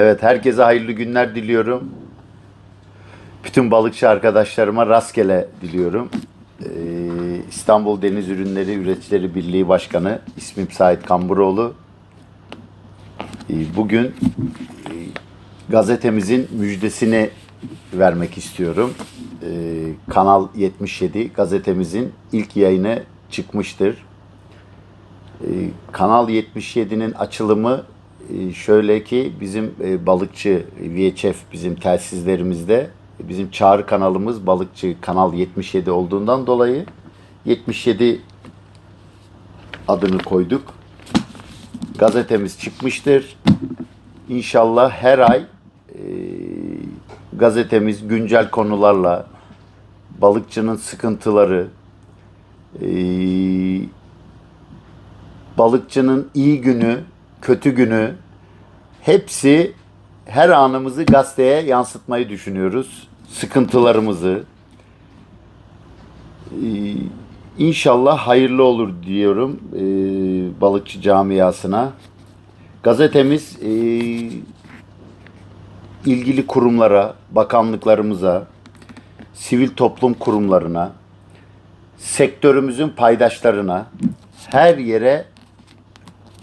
Evet, herkese hayırlı günler diliyorum. Bütün balıkçı arkadaşlarıma rastgele diliyorum. Ee, İstanbul Deniz Ürünleri Üreticileri Birliği Başkanı ismim Sait Kamburoğlu. Ee, bugün e, gazetemizin müjdesini vermek istiyorum. Ee, Kanal 77 gazetemizin ilk yayını çıkmıştır. Kanal 77'nin açılımı şöyle ki bizim e, balıkçı VHF bizim telsizlerimizde bizim çağrı kanalımız balıkçı Kanal 77 olduğundan dolayı 77 adını koyduk. Gazetemiz çıkmıştır. İnşallah her ay e, gazetemiz güncel konularla balıkçının sıkıntıları, e, balıkçının iyi günü, kötü günü hepsi her anımızı gazeteye yansıtmayı düşünüyoruz. Sıkıntılarımızı. Ee, İnşallah hayırlı olur diyorum e, balıkçı camiasına. Gazetemiz e, ilgili kurumlara, bakanlıklarımıza, sivil toplum kurumlarına, sektörümüzün paydaşlarına her yere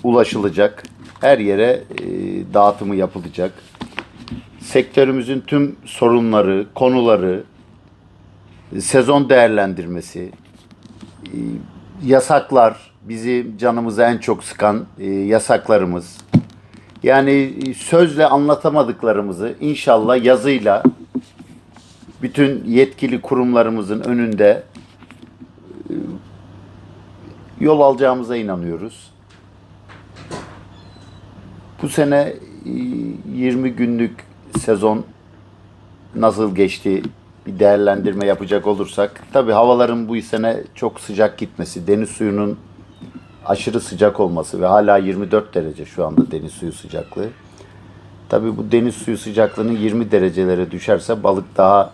ulaşılacak. Her yere e, dağıtımı yapılacak. Sektörümüzün tüm sorunları, konuları, e, sezon değerlendirmesi, e, yasaklar, bizi canımıza en çok sıkan yasaklarımız. Yani sözle anlatamadıklarımızı inşallah yazıyla bütün yetkili kurumlarımızın önünde yol alacağımıza inanıyoruz. Bu sene e, 20 günlük sezon nasıl geçti bir değerlendirme yapacak olursak tabi havaların bu sene çok sıcak gitmesi, deniz suyunun aşırı sıcak olması ve hala 24 derece şu anda deniz suyu sıcaklığı. Tabi bu deniz suyu sıcaklığının 20 derecelere düşerse balık daha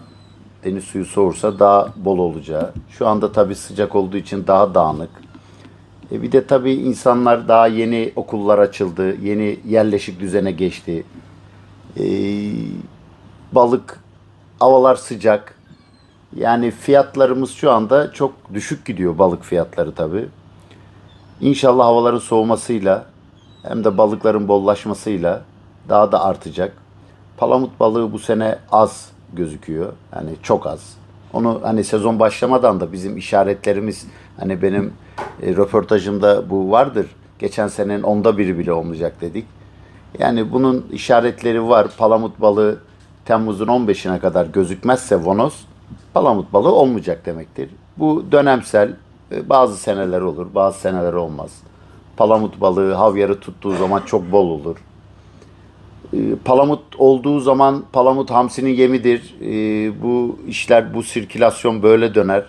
deniz suyu soğursa daha bol olacağı. Şu anda tabi sıcak olduğu için daha dağınık. E bir de tabii insanlar daha yeni okullar açıldı, yeni yerleşik düzene geçti. E, balık, havalar sıcak. Yani fiyatlarımız şu anda çok düşük gidiyor balık fiyatları tabii. İnşallah havaların soğumasıyla hem de balıkların bollaşmasıyla daha da artacak. Palamut balığı bu sene az gözüküyor. Yani çok az. Onu hani sezon başlamadan da bizim işaretlerimiz hani benim e, röportajımda bu vardır. Geçen senenin onda biri bile olmayacak dedik. Yani bunun işaretleri var. Palamut balığı Temmuz'un 15'ine kadar gözükmezse vonos palamut balığı olmayacak demektir. Bu dönemsel e, bazı seneler olur, bazı seneler olmaz. Palamut balığı havyarı tuttuğu zaman çok bol olur. E, Palamut olduğu zaman palamut hamsinin yemidir. E, bu işler, bu sirkülasyon böyle döner.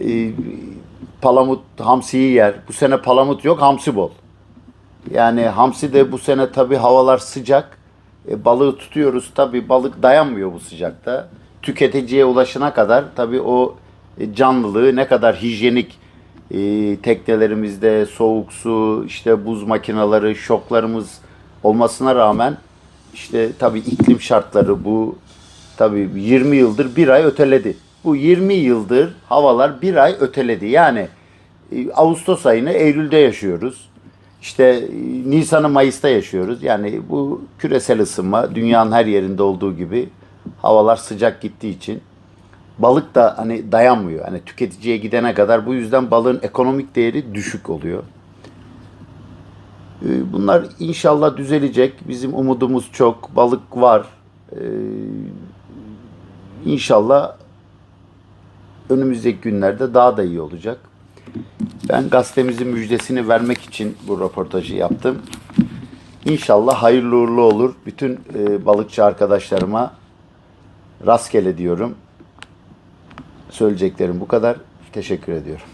E, palamut hamsiyi yer. Bu sene palamut yok, hamsi bol. Yani hamsi de bu sene tabii havalar sıcak. E, balığı tutuyoruz tabii balık dayanmıyor bu sıcakta. Tüketiciye ulaşana kadar tabii o e, canlılığı ne kadar hijyenik e, teknelerimizde soğuk su, işte buz makineleri, şoklarımız olmasına rağmen işte tabii iklim şartları bu tabii 20 yıldır bir ay öteledi. Bu 20 yıldır havalar bir ay öteledi. Yani e, Ağustos ayını Eylül'de yaşıyoruz. İşte e, Nisan'ı Mayıs'ta yaşıyoruz. Yani bu küresel ısınma dünyanın her yerinde olduğu gibi havalar sıcak gittiği için balık da hani dayanmıyor. Hani tüketiciye gidene kadar bu yüzden balığın ekonomik değeri düşük oluyor. Ee, Bunlar inşallah düzelecek. Bizim umudumuz çok. Balık var. İnşallah önümüzdeki günlerde daha da iyi olacak. Ben gazetemizin müjdesini vermek için bu röportajı yaptım. İnşallah hayırlı uğurlu olur. Bütün e, balıkçı arkadaşlarıma rastgele diyorum. Söyleyeceklerim bu kadar. Teşekkür ediyorum.